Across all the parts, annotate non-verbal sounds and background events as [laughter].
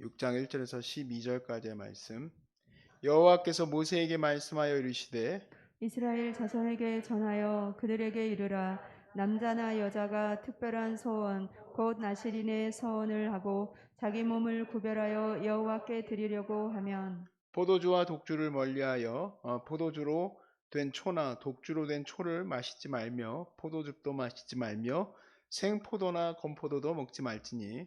6장 1절에서 12절까지의 말씀. 여호와께서 모세에게 말씀하여 이르시되 이스라엘 자손에게 전하여 그들에게 이르라 남자나 여자가 특별한 소원 곧 나시린의 서원을 하고 자기 몸을 구별하여 여호와께 드리려고 하면 포도주와 독주를 멀리하여 어, 포도주로 된 초나 독주로 된 초를 마시지 말며 포도즙도 마시지 말며 생포도나 건포도도 먹지 말지니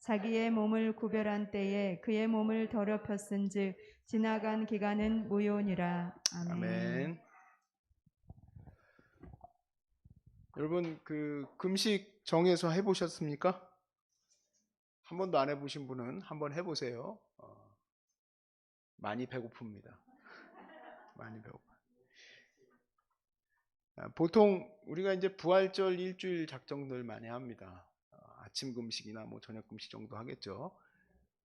자기의 몸을 구별한 때에 그의 몸을 더럽혔은즉 지나간 기간은 무효니라 아멘. 아멘. 여러분 그 금식 정해서 해보셨습니까? 한 번도 안 해보신 분은 한번 해보세요. 어, 많이 배고픕니다. 많이 배고파. 아, 보통 우리가 이제 부활절 일주일 작정들 많이 합니다. 어, 아침 금식이나 뭐 저녁 금식 정도 하겠죠.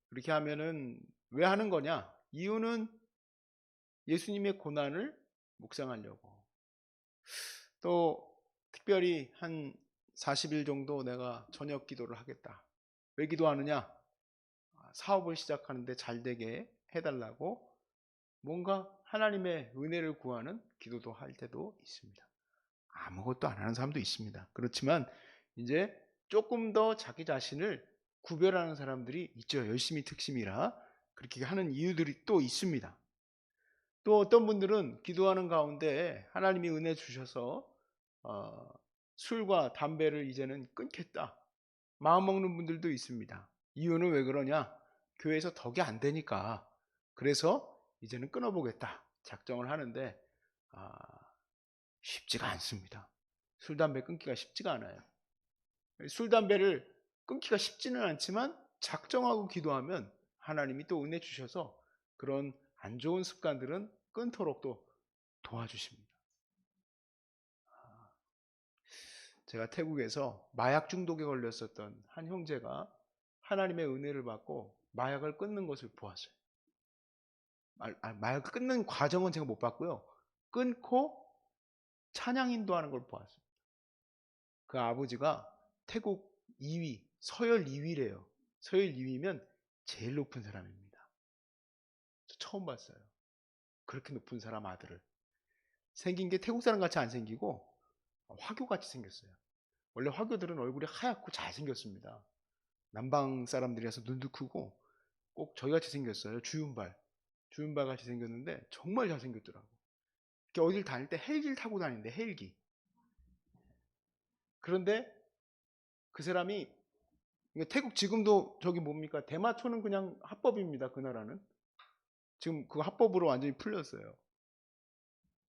그렇게 하면은 왜 하는 거냐? 이유는 예수님의 고난을 묵상하려고. 또 특별히 한 40일 정도 내가 저녁 기도를 하겠다. 왜 기도하느냐? 아, 사업을 시작하는데 잘 되게 해달라고 뭔가 하나님의 은혜를 구하는 기도도 할 때도 있습니다. 아무것도 안 하는 사람도 있습니다. 그렇지만 이제 조금 더 자기 자신을 구별하는 사람들이 있죠. 열심히 특심이라 그렇게 하는 이유들이 또 있습니다. 또 어떤 분들은 기도하는 가운데 하나님이 은혜 주셔서 어, 술과 담배를 이제는 끊겠다. 마음 먹는 분들도 있습니다. 이유는 왜 그러냐? 교회에서 덕이 안 되니까. 그래서 이제는 끊어보겠다. 작정을 하는데 아, 쉽지가 않습니다. 술, 담배 끊기가 쉽지가 않아요. 술, 담배를 끊기가 쉽지는 않지만 작정하고 기도하면 하나님이 또 은혜 주셔서 그런 안 좋은 습관들은 끊도록 또 도와주십니다. 아, 제가 태국에서 마약 중독에 걸렸었던 한 형제가 하나님의 은혜를 받고 마약을 끊는 것을 보았어요. 마- 아, 마약을 끊는 과정은 제가 못 봤고요. 끊고 찬양 인도하는 걸 보았습니다. 그 아버지가 태국 2위, 서열 2위래요. 서열 2위면 제일 높은 사람입니다. 저 처음 봤어요. 그렇게 높은 사람 아들을. 생긴 게 태국 사람 같이 안 생기고 화교 같이 생겼어요. 원래 화교들은 얼굴이 하얗고 잘생겼습니다. 남방 사람들이라서 눈도 크고 꼭 저희같이 생겼어요. 주윤발. 주윤발 같이 생겼는데 정말 잘생겼더라고. 어딜 다닐 때 헬기를 타고 다니는데 헬기. 그런데 그 사람이 태국 지금도 저기 뭡니까 대마초는 그냥 합법입니다. 그 나라는 지금 그 합법으로 완전히 풀렸어요.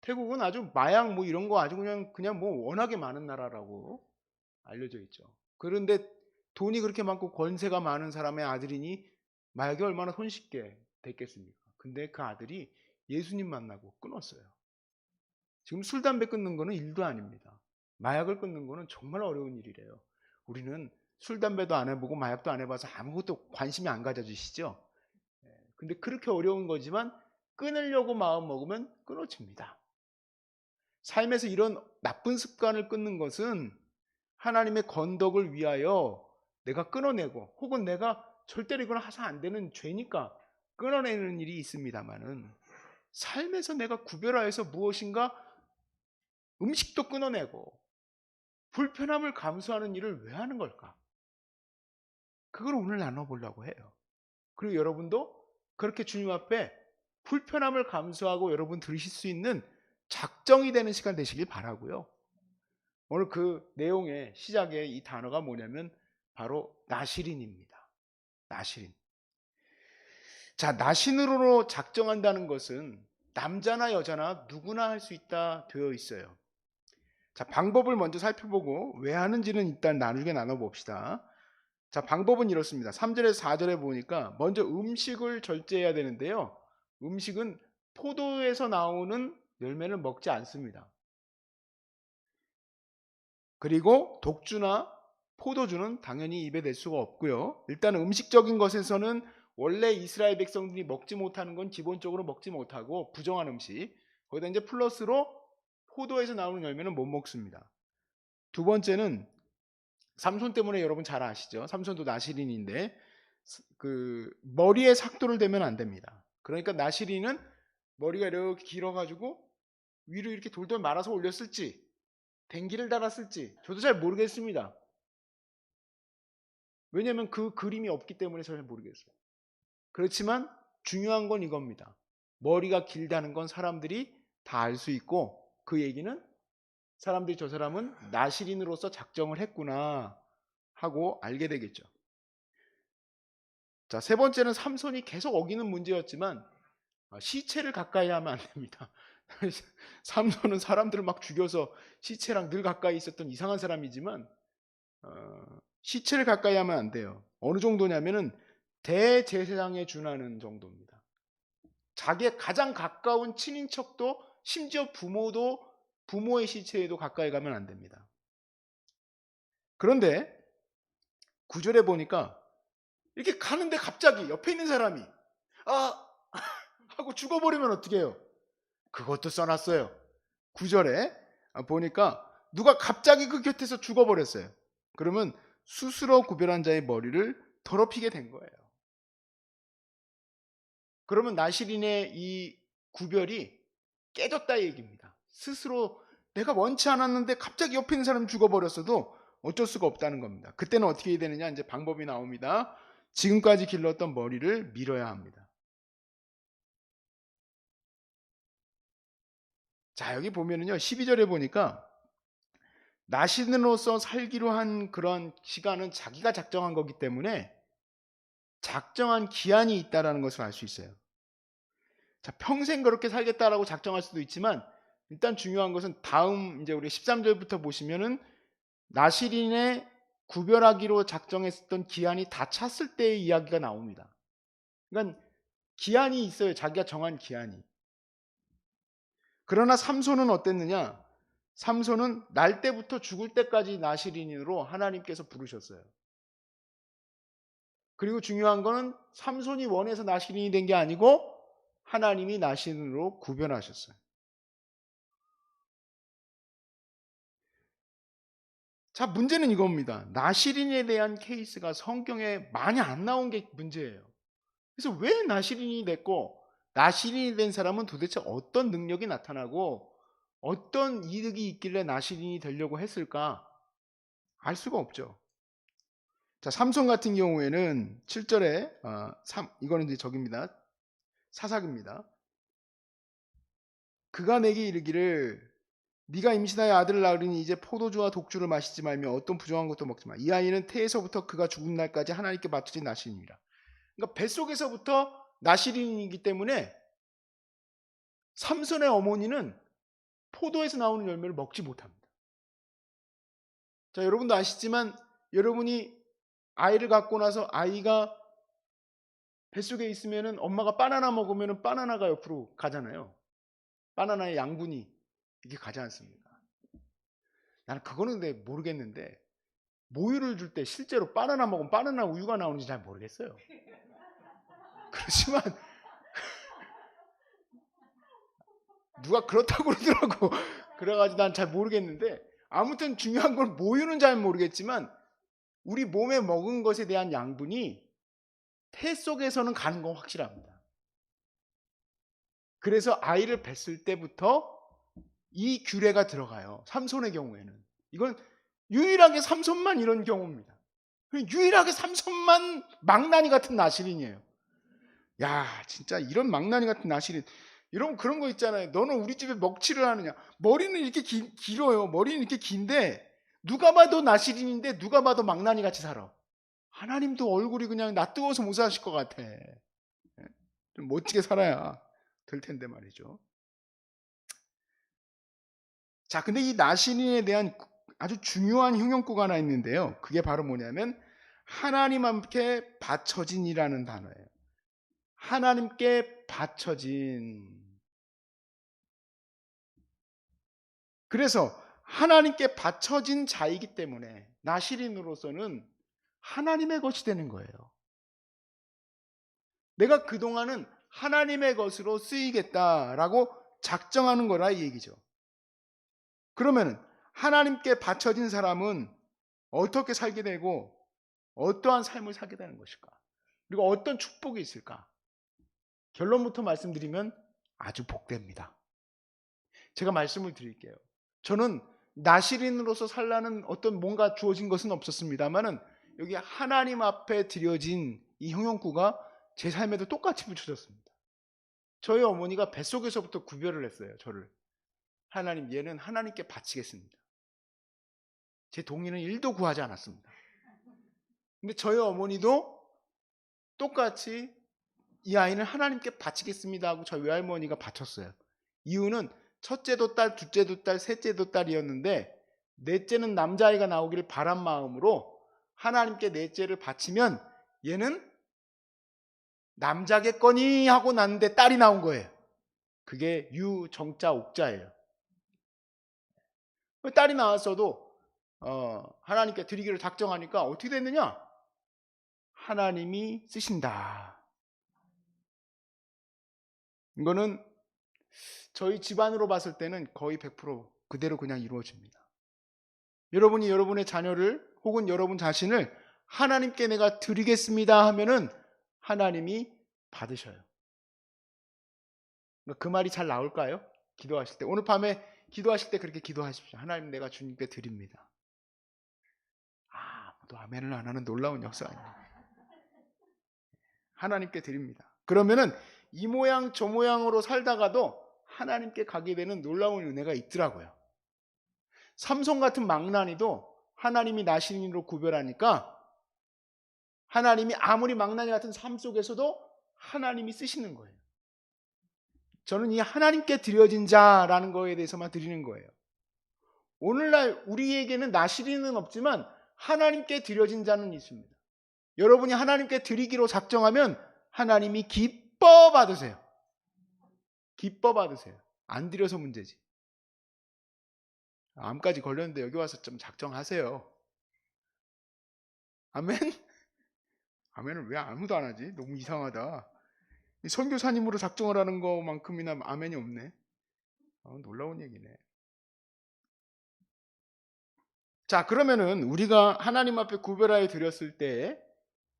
태국은 아주 마약 뭐 이런 거 아주 그냥 그냥 뭐 워낙에 많은 나라라고 알려져 있죠. 그런데 돈이 그렇게 많고 권세가 많은 사람의 아들이니 마약이 얼마나 손쉽게 됐겠습니까? 근데 그 아들이 예수님 만나고 끊었어요. 지금 술, 담배 끊는 거는 일도 아닙니다. 마약을 끊는 거는 정말 어려운 일이래요. 우리는 술, 담배도 안 해보고 마약도 안 해봐서 아무것도 관심이 안 가져지시죠? 예, 근데 그렇게 어려운 거지만 끊으려고 마음 먹으면 끊어집니다. 삶에서 이런 나쁜 습관을 끊는 것은 하나님의 건덕을 위하여 내가 끊어내고 혹은 내가 절대로 이건 하서 안 되는 죄니까 끊어내는 일이 있습니다만은 삶에서 내가 구별하여서 무엇인가 음식도 끊어내고 불편함을 감수하는 일을 왜 하는 걸까? 그걸 오늘 나눠보려고 해요. 그리고 여러분도 그렇게 주님 앞에 불편함을 감수하고 여러분 들으실 수 있는 작정이 되는 시간 되시길 바라고요. 오늘 그 내용의 시작에 이 단어가 뭐냐면 바로 나시린입니다. 나시린. 자, 나신으로 작정한다는 것은 남자나 여자나 누구나 할 수 있다 되어 있어요. 자, 방법을 먼저 살펴보고 왜 하는지는 일단 나누게 나눠봅시다. 자, 방법은 이렇습니다. 3절에서 4절에 보니까 먼저 음식을 절제해야 되는데요. 음식은 포도에서 나오는 열매를 먹지 않습니다. 그리고 독주나 포도주는 당연히 입에 댈 수가 없고요. 일단 음식적인 것에서는 원래 이스라엘 백성들이 먹지 못하는 건 기본적으로 먹지 못하고 부정한 음식. 거기다 이제 플러스로 포도에서 나오는 열매는 못 먹습니다. 두 번째는 삼손 때문에 여러분 잘 아시죠? 삼손도 나시린인데 그 머리에 삭도를 대면 안 됩니다. 그러니까 나시린은 머리가 이렇게 길어가지고 위로 이렇게 돌돌 말아서 올렸을지 댕기를 달았을지 저도 잘 모르겠습니다. 왜냐하면 그 그림이 없기 때문에 잘 모르겠어요. 그렇지만 중요한 건 이겁니다. 머리가 길다는 건 사람들이 다 알 수 있고 그 얘기는 사람들이 저 사람은 나시린으로서 작정을 했구나 하고 알게 되겠죠. 자, 세 번째는 삼손이 계속 어기는 문제였지만 어, 시체를 가까이 하면 안 됩니다. [laughs] 삼손은 사람들을 막 죽여서 시체랑 늘 가까이 있었던 이상한 사람이지만 어, 시체를 가까이 하면 안 돼요. 어느 정도냐면은 대제사장에 준하는 정도입니다. 자기의 가장 가까운 친인척도 심지어 부모도 부모의 시체에도 가까이 가면 안 됩니다. 그런데 구절에 보니까 이렇게 가는데 갑자기 옆에 있는 사람이 아 [laughs] 하고 죽어버리면 어떻게 해요? 그것도 써놨어요. 구절에 보니까 누가 갑자기 그 곁에서 죽어버렸어요. 그러면 스스로 구별한 자의 머리를 더럽히게 된 거예요. 그러면 나시린의 이 구별이 깨졌다 얘기입니다. 스스로 내가 원치 않았는데 갑자기 옆에 있는 사람이 죽어버렸어도 어쩔 수가 없다는 겁니다. 그때는 어떻게 해야 되느냐 이제 방법이 나옵니다. 지금까지 길렀던 머리를 밀어야 합니다. 자 여기 보면은요 12절에 보니까 나신으로서 살기로 한 그런 시간은 자기가 작정한 거기 때문에 작정한 기한이 있다라는 것을 알 수 있어요. 자, 평생 그렇게 살겠다라고 작정할 수도 있지만 일단 중요한 것은 다음 이제 우리 13절부터 보시면은 나시린의 구별하기로 작정했었던 기한이 다 찼을 때의 이야기가 나옵니다. 그러니까 기한이 있어요. 자기가 정한 기한이. 그러나 삼손은 어땠느냐? 삼손은 날 때부터 죽을 때까지 나시린으로 하나님께서 부르셨어요. 그리고 중요한 거는 삼손이 원해서 나시린이 된 게 아니고 하나님이 나신으로 구별하셨어요. 자, 문제는 이겁니다. 나시린에 대한 케이스가 성경에 많이 안 나온 게 문제예요. 그래서 왜 나시린이 됐고, 나시린이 된 사람은 도대체 어떤 능력이 나타나고, 어떤 이득이 있길래 나시린이 되려고 했을까? 알 수가 없죠. 자, 삼손 같은 경우에는 7절에, 어, 3, 이거는 이제 적입니다. 사사기입니다. 그가 내게 이르기를 네가 임신하여 아들을 낳으리니 이제 포도주와 독주를 마시지 말며 어떤 부정한 것도 먹지 마. 이 아이는 태에서부터 그가 죽은 날까지 하나님께 맡으신 나시린이라. 그러니까 뱃속에서부터 나시린이기 때문에 삼손의 어머니는 포도에서 나오는 열매를 먹지 못합니다. 자, 여러분도 아시지만 여러분이 아이를 갖고 나서 아이가 뱃속에 있으면은 엄마가 바나나 먹으면은 바나나가 옆으로 가잖아요. 바나나의 양분이 이게 가지 않습니까? 나는 그거는 근데 모르겠는데 모유를 줄 때 실제로 바나나 먹으면 바나나 우유가 나오는지 잘 모르겠어요. [laughs] 그렇지만 [laughs] 누가 그렇다고 그러더라고. [laughs] 그래가지고 난 잘 모르겠는데 아무튼 중요한 건 모유는 잘 모르겠지만 우리 몸에 먹은 것에 대한 양분이 태 속에서는 가는 건 확실합니다. 그래서 아이를 뱄을 때부터 이 규례가 들어가요. 삼손의 경우에는. 이건 유일하게 삼손만 이런 경우입니다. 유일하게 삼손만 망나니 같은 나시린이에요. 야, 진짜 이런 망나니 같은 나시린. 여러분 그런 거 있잖아요. 너는 우리 집에 먹칠을 하느냐. 머리는 이렇게 기- 길어요. 머리는 이렇게 긴데 누가 봐도 나시린인데 누가 봐도 망나니 같이 살아. 하나님도 얼굴이 그냥 낯뜨거워서 못 사실 것 같아. 예? 좀 멋지게 살아야 될 텐데 말이죠. 자, 근데 이 나시린에 대한 아주 중요한 형용구가 하나 있는데요. 그게 바로 뭐냐면 하나님 함께 바쳐진이라는 단어예요. 하나님께 바쳐진. 그래서 하나님께 바쳐진 자이기 때문에 나시린으로서는 하나님의 것이 되는 거예요. 내가 그동안은 하나님의 것으로 쓰이겠다라고 작정하는 거라 이 얘기죠. 그러면 하나님께 바쳐진 사람은 어떻게 살게 되고 어떠한 삶을 살게 되는 것일까? 그리고 어떤 축복이 있을까? 결론부터 말씀드리면 아주 복됩니다. 제가 말씀을 드릴게요. 저는 나시린으로서 살라는 어떤 뭔가 주어진 것은 없었습니다만은 여기 하나님 앞에 드려진 이 형용구가 제 삶에도 똑같이 붙여졌습니다. 저희 어머니가 뱃속에서부터 구별을 했어요. 저를. 하나님 얘는 하나님께 바치겠습니다. 제 동의는 1도 구하지 않았습니다. 근데 저희 어머니도 똑같이 이 아이는 하나님께 바치겠습니다 하고 저희 외할머니가 바쳤어요. 이유는 첫째도 딸, 둘째도 딸, 셋째도 딸이었는데 넷째는 남자아이가 나오기를 바란 마음으로 하나님께 넷째를 바치면 얘는 남자겠거니 하고 났는데 딸이 나온 거예요. 그게 유정자 옥자예요. 딸이 나왔어도 어, 하나님께 드리기를 작정하니까 어떻게 됐느냐? 하나님이 쓰신다. 이거는 저희 집안으로 봤을 때는 거의 100% 그대로 그냥 이루어집니다. 여러분이 여러분의 자녀를 혹은 여러분 자신을 하나님께 내가 드리겠습니다 하면은 하나님이 받으셔요. 그 말이 잘 나올까요? 기도하실 때. 오늘 밤에 기도하실 때 그렇게 기도하십시오. 하나님 내가 주님께 드립니다. 아, 또 아멘을 안 하는 놀라운 역사 아닙니까? 하나님께 드립니다. 그러면은 이 모양 저 모양으로 살다가도 하나님께 가게 되는 놀라운 은혜가 있더라고요. 삼성 같은 망나니도 하나님이 나신인으로 구별하니까 하나님이 아무리 망나니 같은 삶 속에서도 하나님이 쓰시는 거예요. 저는 이 하나님께 드려진 자라는 거에 대해서만 드리는 거예요. 오늘날 우리에게는 나시리는 없지만 하나님께 드려진 자는 있습니다. 여러분이 하나님께 드리기로 작정하면 하나님이 기뻐 받으세요. 기뻐 받으세요. 안 드려서 문제지. 암까지 걸렸는데 여기 와서 좀 작정하세요. 아멘? [laughs] 아멘을 왜 아무도 안 하지? 너무 이상하다. 이 선교사님으로 작정을 하는 것만큼이나 아멘이 없네. 어, 놀라운 얘기네. 자, 그러면은 우리가 하나님 앞에 구별하여 드렸을 때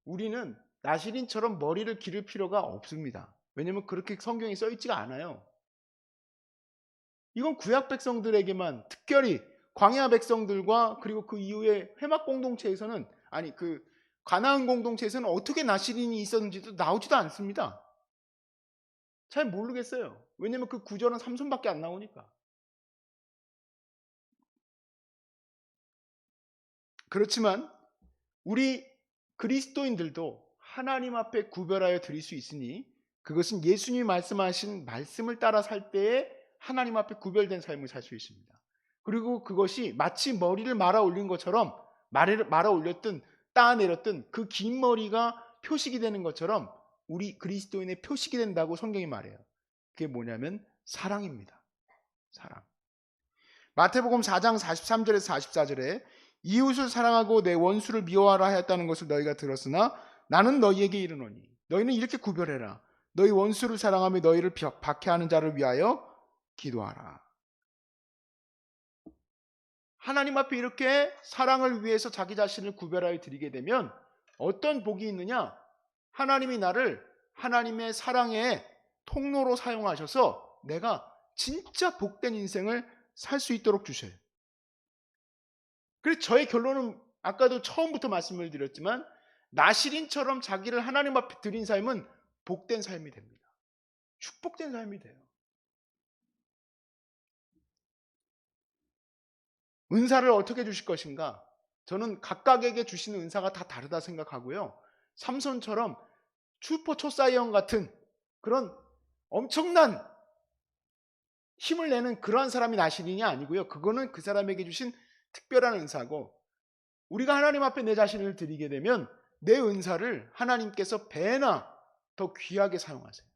우리는 나시린처럼 머리를 기를 필요가 없습니다. 왜냐면 그렇게 성경에 써 있지가 않아요. 이건 구약 백성들에게만 특별히 광야 백성들과 그리고 그 이후에 회막 공동체에서는 아니 그 가나안 공동체에서는 어떻게 나시린이 있었는지도 나오지도 않습니다. 잘 모르겠어요. 왜냐면 그 구절은 삼손밖에 안 나오니까. 그렇지만 우리 그리스도인들도 하나님 앞에 구별하여 드릴 수 있으니 그것은 예수님이 말씀하신 말씀을 따라 살 때에 하나님 앞에 구별된 삶을 살 수 있습니다. 그리고 그것이 마치 머리를 말아 올린 것처럼 말아 올렸든 따내렸든 그 긴 머리가 표식이 되는 것처럼 우리 그리스도인의 표식이 된다고 성경이 말해요. 그게 뭐냐면 사랑입니다. 사랑. 마태복음 4장 43절에서 44절에 이웃을 사랑하고 내 원수를 미워하라 하였다는 것을 너희가 들었으나 나는 너희에게 이르노니 너희는 이렇게 구별해라. 너희 원수를 사랑하며 너희를 박해하는 자를 위하여 기도하라. 하나님 앞에 이렇게 사랑을 위해서 자기 자신을 구별하여 드리게 되면 어떤 복이 있느냐? 하나님이 나를 하나님의 사랑의 통로로 사용하셔서 내가 진짜 복된 인생을 살 수 있도록 주셔요. 그래서 저의 결론은 아까도 처음부터 말씀을 드렸지만 나시린처럼 자기를 하나님 앞에 드린 삶은 복된 삶이 됩니다. 축복된 삶이 돼요. 은사를 어떻게 주실 것인가? 저는 각각에게 주시는 은사가 다 다르다 생각하고요. 삼손처럼 슈퍼 초사이언 같은 그런 엄청난 힘을 내는 그러한 사람이 나시린이 아니고요. 그거는 그 사람에게 주신 특별한 은사고 우리가 하나님 앞에 내 자신을 드리게 되면 내 은사를 하나님께서 배나 더 귀하게 사용하세요.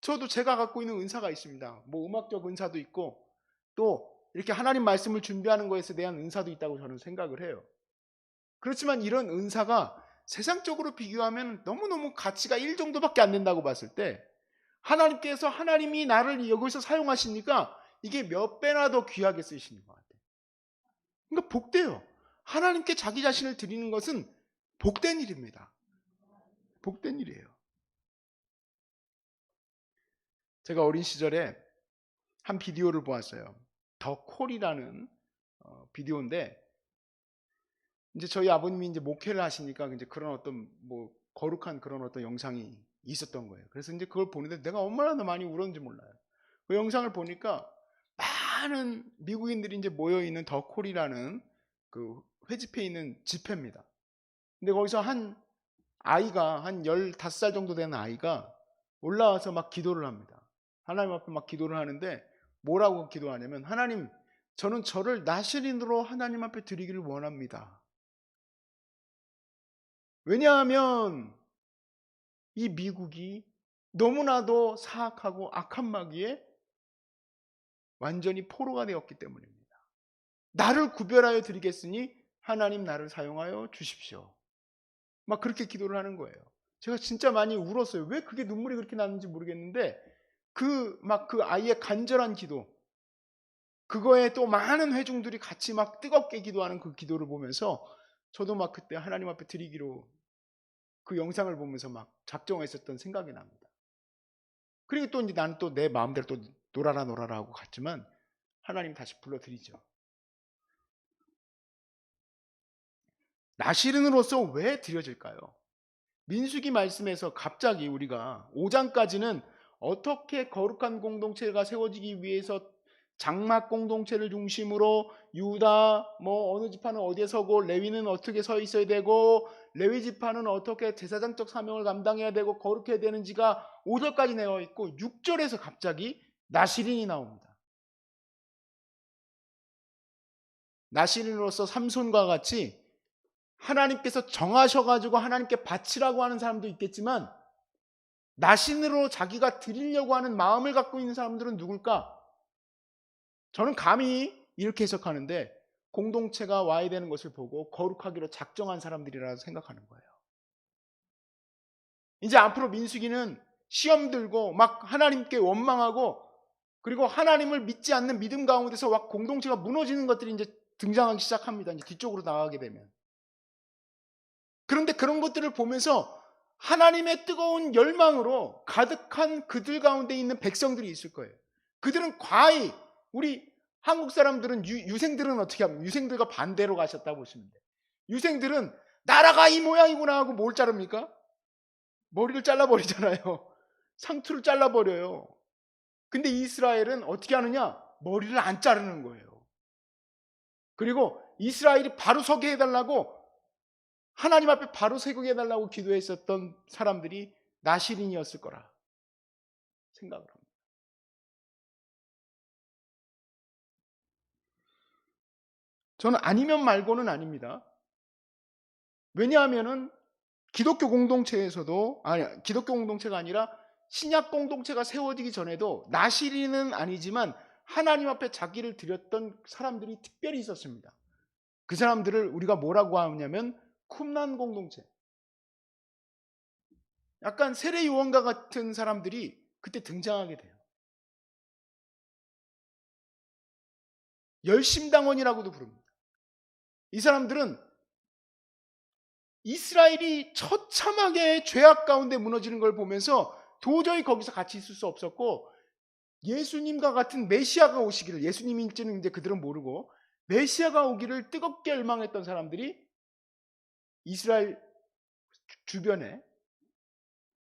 저도 제가 갖고 있는 은사가 있습니다. 뭐 음악적 은사도 있고 또 이렇게 하나님 말씀을 준비하는 것에 대한 은사도 있다고 저는 생각을 해요. 그렇지만 이런 은사가 세상적으로 비교하면 너무너무 가치가 1 정도밖에 안 된다고 봤을 때 하나님께서 하나님이 나를 여기서 사용하시니까 이게 몇 배나 더 귀하게 쓰시는 것 같아요. 그러니까 복돼요. 하나님께 자기 자신을 드리는 것은 복된 일입니다. 복된 일이에요. 제가 어린 시절에 한 비디오를 보았어요. 더 콜이라는 어, 비디오인데 이제 저희 아버님이 이제 목회를 하시니까 이제 그런 어떤 뭐 거룩한 그런 어떤 영상이 있었던 거예요. 그래서 이제 그걸 보는데 내가 얼마나 많이 울었는지 몰라요. 그 영상을 보니까 많은 미국인들이 이제 모여 있는 더 콜이라는 그 회집해 있는 집회입니다. 근데 거기서 한 아이가 한 15살 정도 되는 아이가 올라와서 막 기도를 합니다. 하나님 앞에 막 기도를 하는데 뭐라고 기도하냐면 하나님 저는 저를 나시린으로 하나님 앞에 드리기를 원합니다. 왜냐하면 이 미국이 너무나도 사악하고 악한 마귀에 완전히 포로가 되었기 때문입니다. 나를 구별하여 드리겠으니 하나님 나를 사용하여 주십시오. 막 그렇게 기도를 하는 거예요. 제가 진짜 많이 울었어요. 왜 그게 눈물이 그렇게 나는지 모르겠는데 그막그 아이의 간절한 기도 그거에 또 많은 회중들이 같이 막 뜨겁게 기도하는 그 기도를 보면서 저도 막 그때 하나님 앞에 드리기로 그 영상을 보면서 막 작정했었던 생각이 납니다. 그리고 또 이제 나는 또 내 마음대로 또 놀아라 놀아라 하고 갔지만 하나님 다시 불러드리죠. 나시른으로서 왜 드려질까요? 민수기 말씀에서 갑자기 우리가 5장까지는 어떻게 거룩한 공동체가 세워지기 위해서 장막 공동체를 중심으로 유다 뭐 어느 지파는 어디에 서고 레위는 어떻게 서 있어야 되고 레위 지파는 어떻게 제사장적 사명을 감당해야 되고 거룩해야 되는지가 5절까지 내어 있고 6절에서 갑자기 나시린이 나옵니다. 나시린으로서 삼손과 같이 하나님께서 정하셔 가지고 하나님께 바치라고 하는 사람도 있겠지만 나신으로 자기가 드리려고 하는 마음을 갖고 있는 사람들은 누굴까? 저는 감히 이렇게 해석하는데 공동체가 와야 되는 것을 보고 거룩하기로 작정한 사람들이라 생각하는 거예요. 이제 앞으로 민수기는 시험 들고 막 하나님께 원망하고 그리고 하나님을 믿지 않는 믿음 가운데서 막 공동체가 무너지는 것들이 이제 등장하기 시작합니다. 이제 뒤쪽으로 나가게 되면. 그런데 그런 것들을 보면서 하나님의 뜨거운 열망으로 가득한 그들 가운데 있는 백성들이 있을 거예요. 그들은 과히 우리 한국 사람들은 유, 생들은 어떻게 하면 유생들과 반대로 가셨다고 보시면 돼요. 유생들은 나라가 이 모양이구나 하고 뭘 자릅니까? 머리를 잘라버리잖아요. [laughs] 상투를 잘라버려요. 근데 이스라엘은 어떻게 하느냐? 머리를 안 자르는 거예요. 그리고 이스라엘이 바로 서게 해달라고 하나님 앞에 바로 세우게 해달라고 기도했었던 사람들이 나시린이었을 거라 생각을 합니다. 저는 아니면 말고는 아닙니다. 왜냐하면은 기독교 공동체에서도 아니 기독교 공동체가 아니라 신약 공동체가 세워지기 전에도 나시린은 아니지만 하나님 앞에 자기를 드렸던 사람들이 특별히 있었습니다. 그 사람들을 우리가 뭐라고 하냐면 쿰난 공동체. 약간 세례 요원과 같은 사람들이 그때 등장하게 돼요. 열심당원이라고도 부릅니다. 이 사람들은 이스라엘이 처참하게 죄악 가운데 무너지는 걸 보면서 도저히 거기서 같이 있을 수 없었고 예수님과 같은 메시아가 오시기를 예수님인지는 이제 그들은 모르고 메시아가 오기를 뜨겁게 열망했던 사람들이 이스라엘 주변에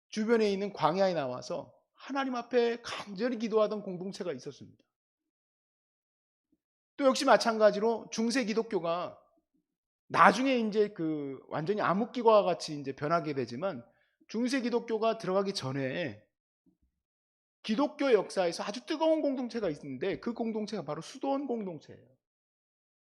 주변에 있는 광야에 나와서 하나님 앞에 간절히 기도하던 공동체가 있었습니다. 또 역시 마찬가지로 중세 기독교가 나중에 이제 그 완전히 암흑기와 같이 이제 변하게 되지만 중세 기독교가 들어가기 전에 기독교 역사에서 아주 뜨거운 공동체가 있는데 그 공동체가 바로 수도원 공동체예요.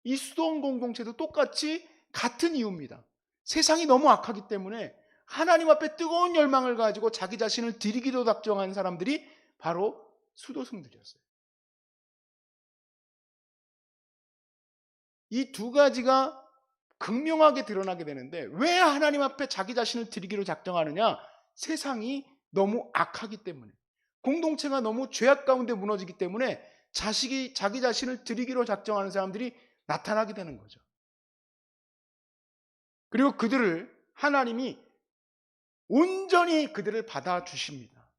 이 수도원 공동체도 똑같이 같은 이유입니다. 세상이 너무 악하기 때문에 하나님 앞에 뜨거운 열망을 가지고 자기 자신을 드리기로 작정한 사람들이 바로 수도승들이었어요. 이 두 가지가 극명하게 드러나게 되는데 왜 하나님 앞에 자기 자신을 드리기로 작정하느냐? 세상이 너무 악하기 때문에 공동체가 너무 죄악 가운데 무너지기 때문에 자식이 자기 자신을 드리기로 작정하는 사람들이 나타나게 되는 거죠. 그리고 그들을 하나님이 온전히 그들을 받아주십니다.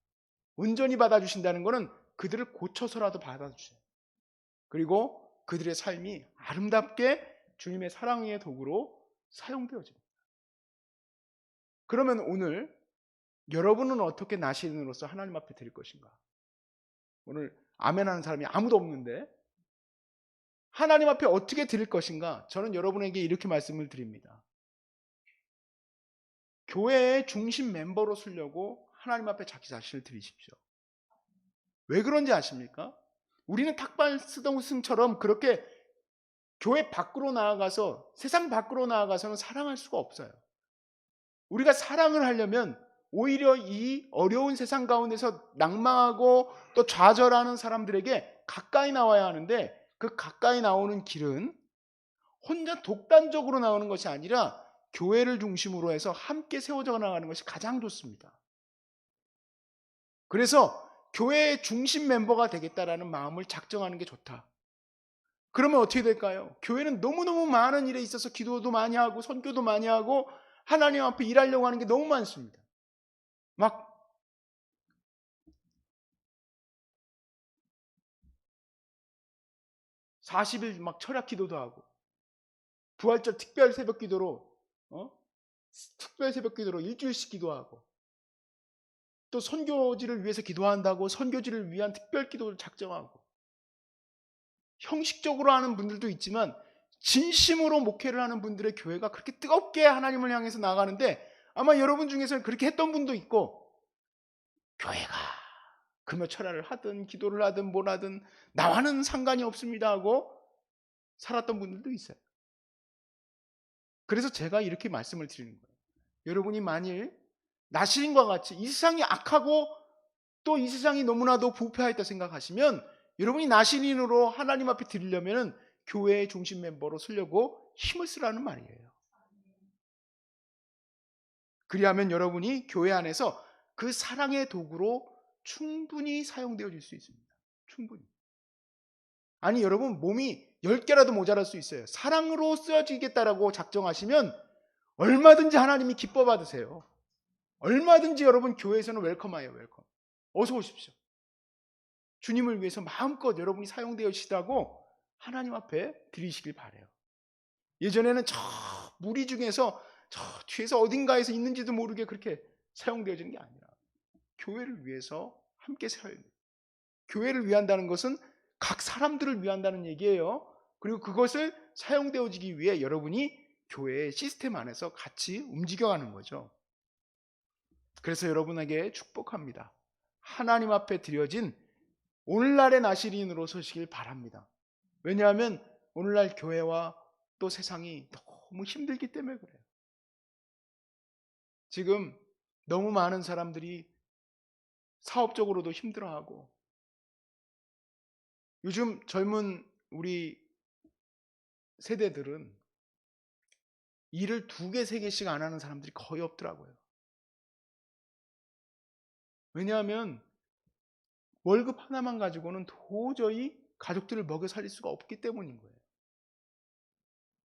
온전히 받아주신다는 것은 그들을 고쳐서라도 받아주셔요. 그리고 그들의 삶이 아름답게 주님의 사랑의 도구로 사용되어집니다. 그러면 오늘 여러분은 어떻게 나신으로서 하나님 앞에 드릴 것인가? 오늘 아멘 하는 사람이 아무도 없는데 하나님 앞에 어떻게 드릴 것인가? 저는 여러분에게 이렇게 말씀을 드립니다. 교회의 중심 멤버로 쓰려고 하나님 앞에 자기 자신을 드리십시오. 왜 그런지 아십니까? 우리는 탁발 쓰던 승처럼 그렇게 교회 밖으로 나아가서 세상 밖으로 나아가서는 사랑할 수가 없어요. 우리가 사랑을 하려면 오히려 이 어려운 세상 가운데서 낭망하고 또 좌절하는 사람들에게 가까이 나와야 하는데 그 가까이 나오는 길은 혼자 독단적으로 나오는 것이 아니라 교회를 중심으로 해서 함께 세워져 나가는 것이 가장 좋습니다. 그래서 교회의 중심 멤버가 되겠다라는 마음을 작정하는 게 좋다. 그러면 어떻게 될까요? 교회는 너무너무 많은 일에 있어서 기도도 많이 하고 선교도 많이 하고 하나님 앞에 일하려고 하는 게 너무 많습니다. 막 (40일) 막 철학 기도도 하고 부활절 특별 새벽 기도로 어? 특별 새벽 기도로 일주일씩 기도하고 또 선교지를 위해서 기도한다고 선교지를 위한 특별 기도를 작정하고 형식적으로 하는 분들도 있지만 진심으로 목회를 하는 분들의 교회가 그렇게 뜨겁게 하나님을 향해서 나가는데 아마 여러분 중에서는 그렇게 했던 분도 있고 교회가 금요 철야를 하든 기도를 하든 뭘 하든 나와는 상관이 없습니다 하고 살았던 분들도 있어요. 그래서 제가 이렇게 말씀을 드리는 거예요. 여러분이 만일 나시린과 같이 이 세상이 악하고 또 이 세상이 너무나도 부패하였다 생각하시면 여러분이 나신인으로 하나님 앞에 드리려면 교회의 중심 멤버로 쓰려고 힘을 쓰라는 말이에요. 그리하면 여러분이 교회 안에서 그 사랑의 도구로 충분히 사용되어질 수 있습니다. 충분히. 아니 여러분 몸이 10개라도 모자랄 수 있어요. 사랑으로 쓰여지겠다라고 작정하시면 얼마든지 하나님이 기뻐 받으세요. 얼마든지 여러분 교회에서는 웰컴하여 웰컴. 어서 오십시오. 주님을 위해서 마음껏 여러분이 사용되어지다고 하나님 앞에 드리시길 바래요. 예전에는 저 무리 중에서 저 뒤에서 어딘가에서 있는지도 모르게 그렇게 사용되어지는 게 아니라 교회를 위해서 함께 사용. 교회를 위한다는 것은 각 사람들을 위한다는 얘기예요. 그리고 그것을 사용되어지기 위해 여러분이 교회의 시스템 안에서 같이 움직여가는 거죠. 그래서 여러분에게 축복합니다. 하나님 앞에 드려진 오늘날의 나시린으로 서시길 바랍니다. 왜냐하면 오늘날 교회와 또 세상이 너무 힘들기 때문에 그래요. 지금 너무 많은 사람들이 사업적으로도 힘들어하고 요즘 젊은 우리 세대들은 일을 두 개, 세 개씩 안 하는 사람들이 거의 없더라고요. 왜냐하면 월급 하나만 가지고는 도저히 가족들을 먹여 살릴 수가 없기 때문인 거예요.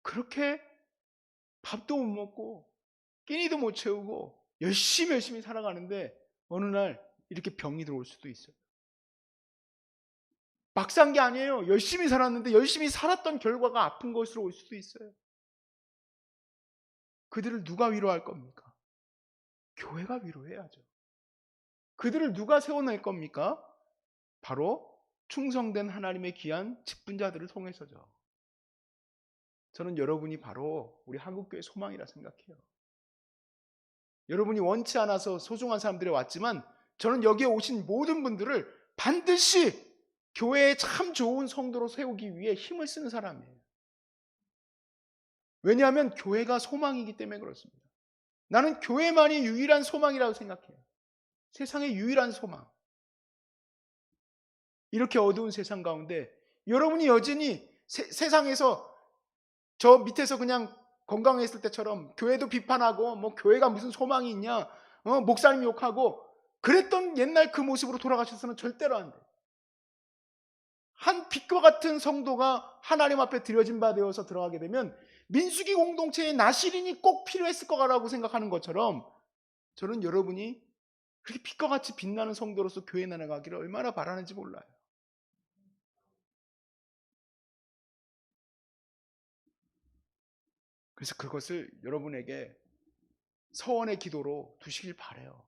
그렇게 밥도 못 먹고 끼니도 못 채우고 열심히 열심히 살아가는데 어느 날 이렇게 병이 들어올 수도 있어요. 막산게 아니에요. 열심히 살았는데 열심히 살았던 결과가 아픈 것으로 올 수도 있어요. 그들을 누가 위로할 겁니까? 교회가 위로해야죠. 그들을 누가 세워낼 겁니까? 바로 충성된 하나님의 귀한 직분자들을 통해서죠. 저는 여러분이 바로 우리 한국교회 소망이라 생각해요. 여러분이 원치 않아서 소중한 사람들이 왔지만 저는 여기에 오신 모든 분들을 반드시 교회에 참 좋은 성도로 세우기 위해 힘을 쓰는 사람이에요. 왜냐하면 교회가 소망이기 때문에 그렇습니다. 나는 교회만이 유일한 소망이라고 생각해요. 세상의 유일한 소망. 이렇게 어두운 세상 가운데 여러분이 여전히 세, 상에서 저 밑에서 그냥 건강했을 때처럼 교회도 비판하고 뭐 교회가 무슨 소망이 있냐 어, 목사님 욕하고 그랬던 옛날 그 모습으로 돌아가셔서는 절대로 안 돼. 한 빛과 같은 성도가 하나님 앞에 드려진 바 되어서 들어가게 되면 민수기 공동체의 나시린이 꼭 필요했을 거라고 생각하는 것처럼 저는 여러분이 그렇게 빛과 같이 빛나는 성도로서 교회 나아가기를 얼마나 바라는지 몰라요. 그래서 그것을 여러분에게 서원의 기도로 두시길 바래요.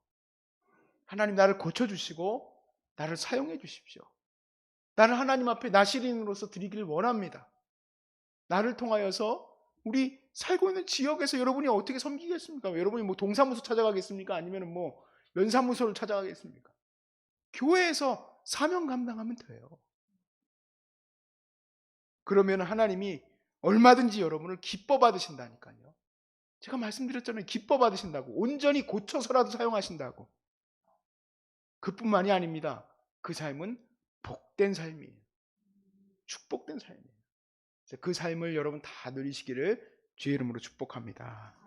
하나님 나를 고쳐 주시고 나를 사용해 주십시오. 나를 하나님 앞에 나시린으로서 드리기를 원합니다. 나를 통하여서 우리 살고 있는 지역에서 여러분이 어떻게 섬기겠습니까? 여러분이 뭐 동사무소 찾아가겠습니까? 아니면 뭐 연사무소를 찾아가겠습니까? 교회에서 사명 감당하면 돼요. 그러면 하나님이 얼마든지 여러분을 기뻐 받으신다니까요. 제가 말씀드렸잖아요. 기뻐 받으신다고. 온전히 고쳐서라도 사용하신다고. 그뿐만이 아닙니다. 그 삶은 복된 삶이에요. 축복된 삶이에요. 그 삶을 여러분 다 누리시기를 주의 이름으로 축복합니다.